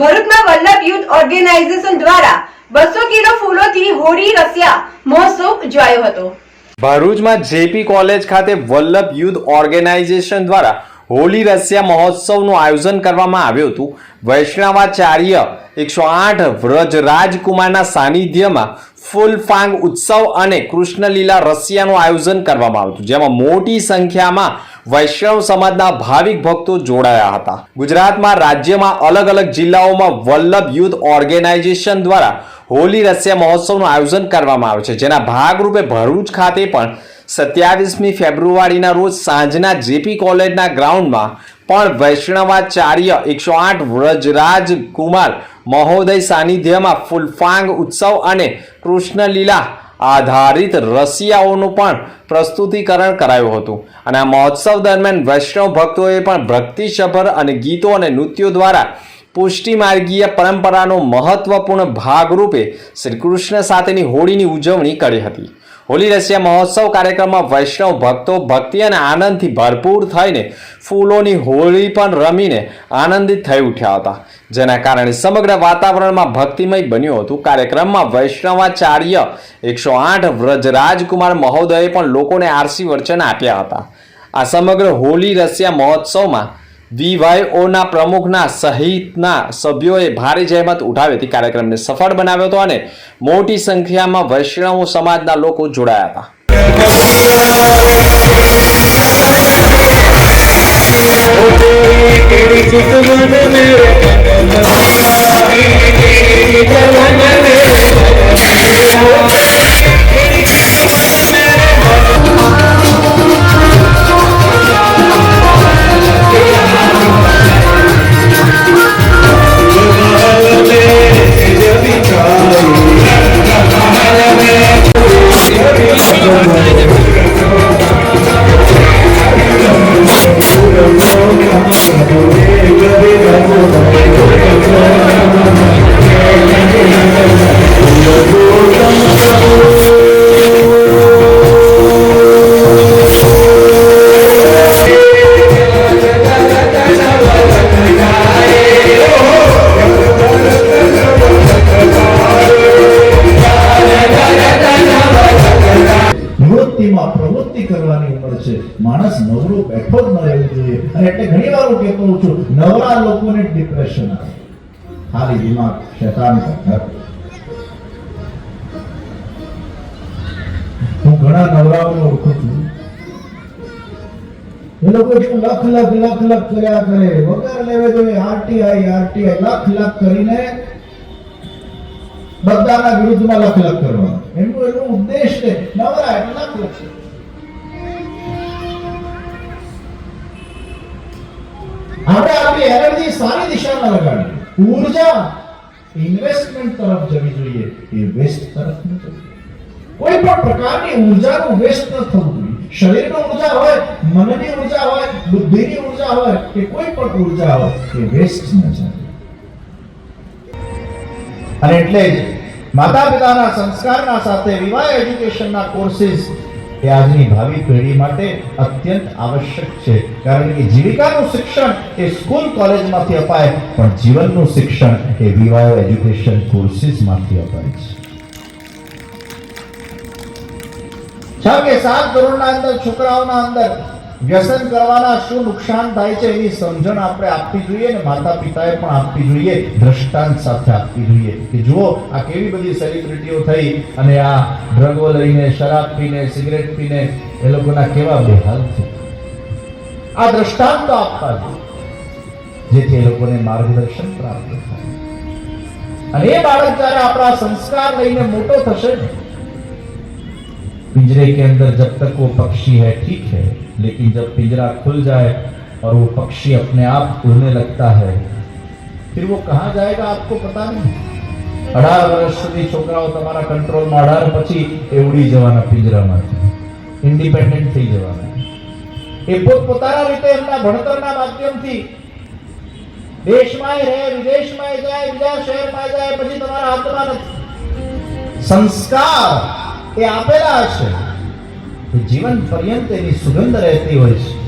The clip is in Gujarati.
ભરૂચમાં વલ્લભ યુથ ઓર્ગેનાઇઝેશન દ્વારા બસો કિલો ફૂલોથી હોળી, રસિયા મહોત્સવ ઉજવાયો હતો. ભરૂચમાં જેપી કોલેજ ખાતે વલ્લભ યુથ ઓર્ગેનાઇઝેશન દ્વારા હોલી રસિયા મહોત્સવનું આયોજન કરવામાં આવ્યું હતું. વૈષ્ણવાચાર્ય એકસો આઠ વ્રજ રાજકુમારના સાનિધ્યમાં ફૂલ ફાંગ ઉત્સવ અને કૃષ્ણલીલા રસિયાનું આયોજન કરવામાં આવ્યું હતું. જેમાં મોટી સંખ્યામાં વૈષ્ણવ સમાજના ભાવિક ભક્તો જોડાયા હતા. ગુજરાતમાં રાજ્યમાં અલગ અલગ જિલ્લાઓમાં વલ્લભ યુથ ઓર્ગેનાઇઝેશન દ્વારા હોલી રસિયા મહોત્સવનું આયોજન કરવામાં આવે છે, જેના ભાગરૂપે ભરૂચ ખાતે પણ સત્યાવીસમી ફેબ્રુઆરીના રોજ સાંજના જેપી કોલેજના ગ્રાઉન્ડમાં પણ વૈષ્ણવાચાર્ય એકસો આઠ વ્રજરાજ કુમાર મહોદય સાનિધ્યમાં ફૂલફાંગ ઉત્સવ અને કૃષ્ણલીલા આધારિત રસિયાઓનું પણ પ્રસ્તુતિકરણ કરાયું હતું. અને આ મહોત્સવ દરમિયાન વૈષ્ણવ ભક્તોએ પણ ભક્તિસભર અને ગીતો અને નૃત્યો દ્વારા પુષ્ટિ માર્ગીય પરંપરાનો મહત્વપૂર્ણ ભાગરૂપે શ્રી કૃષ્ણ સાથેની હોળીની ઉજવણી કરી હતી. હોલી રસિયા મહોત્સવ કાર્યક્રમમાં વૈષ્ણવ ભક્તો ભક્તિ અને આનંદથી ભરપૂર થઈને ફૂલોની હોળી પણ રમીને આનંદિત થઈ ઉઠ્યા હતા. જેના કારણે સમગ્ર વાતાવરણમાં ભક્તિમય બન્યું હતું. કાર્યક્રમમાં વૈષ્ણવાચાર્ય એકસો આઠ વ્રજ રાજકુમાર મહોદયે પણ લોકોને આરસી વર્ચન આપ્યા હતા. આ સમગ્ર હોલી રસિયા મહોત્સવમાં વીવાયઓના પ્રમુખના સહિતના સભ્યોએ ભારે જહેમત ઉઠાવી હતી. કાર્યક્રમને સફળ બનાવ્યો હતો અને મોટી સંખ્યામાં વૈષ્ણવ સમાજના લોકો જોડાયા હતા. પ્રવૃત્તિમાં પ્રવૃત્તિ કરવાની ઉંમર છે. માણસ નવરો બેઠો જ ન રહેવું જોઈએ. અને એટલે ઘણી વાર હું કહેતો છું, નવરા લોકોને ડિપ્રેશન આવે. ખાલી દિમાગ શેતાન હું ઘણા નવરાઓને ઓળખું છું. એ લોકો લખ લખ લખ લખ કર્યા કરે? વગર લેવે જોઈએ આરટીઆઈ આરટીઆઈ લખ લખ કરીને બધાના વિરુદ્ધમાં લખ લખ કરવા એમનું નવરા એટલે લખ લખ આપણે આપણી એનર્જી સારી દિશામાં લગાડીએ ઊર્જા ઇન્વેસ્ટમેન્ટ તરફ જવી જોઈએ એ વેસ્ટ તરફ ન જવી કોઈ પણ પ્રકારની ઉર્જાનું વેસ્ટ ન થવું જોઈએ શરીરની ઊર્જા હોય મનની ઊર્જા હોય બુદ્ધિની ઊર્જા હોય કે કોઈ પણ ઊર્જા હોય એ વેસ્ટ ન જાય અને એટલે જ માતા પિતાના સંસ્કારના સાથે વિવાહ એજ્યુકેશનના કોર્સિસ એ આજની ભાવિ પેઢી માટે અત્યંત આવશ્યક છે. કારણ કે જીવિકાનું શિક્ષણ એ સ્કૂલ કોલેજમાંથી અપાય, પણ જીવનનું શિક્ષણ એ વિવાહ એજ્યુકેશન કોર્સિસમાંથી અપાય છે. છ કે સાત ધોરણના અંદર, છોકરાઓના અંદર વ્યસન કરવાના શું નુકસાન થાય છે એની સમજણ આપણે આપવી જોઈએ ને માતા પિતાએ પણ આપવી જોઈએ, દ્રષ્ટાંત સાથે આપવી જોઈએ. કે જુઓ, આ કેવી બધી સેલિબ્રિટીઓ થઈ અને આ ડ્રગો લઈને શરાબ પીને સિગરેટ પીને એ લોકોના કેવા બેહાલ છે. આ દ્રષ્ટાંત આપવા જોઈએ, જેથી એ લોકોને માર્ગદર્શન પ્રાપ્ત થાય. અને એ બાળક જ્યારે આપણા સંસ્કાર લઈને મોટો થશે ને पिंजरे के अंदर जब तक वो पक्षी है ठीक है लेकिन जब पिंजरा खुल जाए और वो पक्षी अपने आप उड़ने लगता है फिर वो कहाँ जाएगा आपको पता नहीं અઢાર વર્ષ સુધી છોકરાઓ તમારા કંટ્રોલમાં અઢાર પછી એ ઉડી જવાના પિંજરામાંથી ઇન્ડિપેન્ડન્ટ થઈ જવાના એ પોતપોતાના રીતે એમના ભણતરના માધ્યમથી દેશમાં રહે વિદેશમાં જાય બીજા શહેરમાં જાય પછી તમારા હાથમાં નથી સંસ્કાર એ આપેલા હશે જીવન પર્યંત એની સુગંધ રહેતી હોય છે.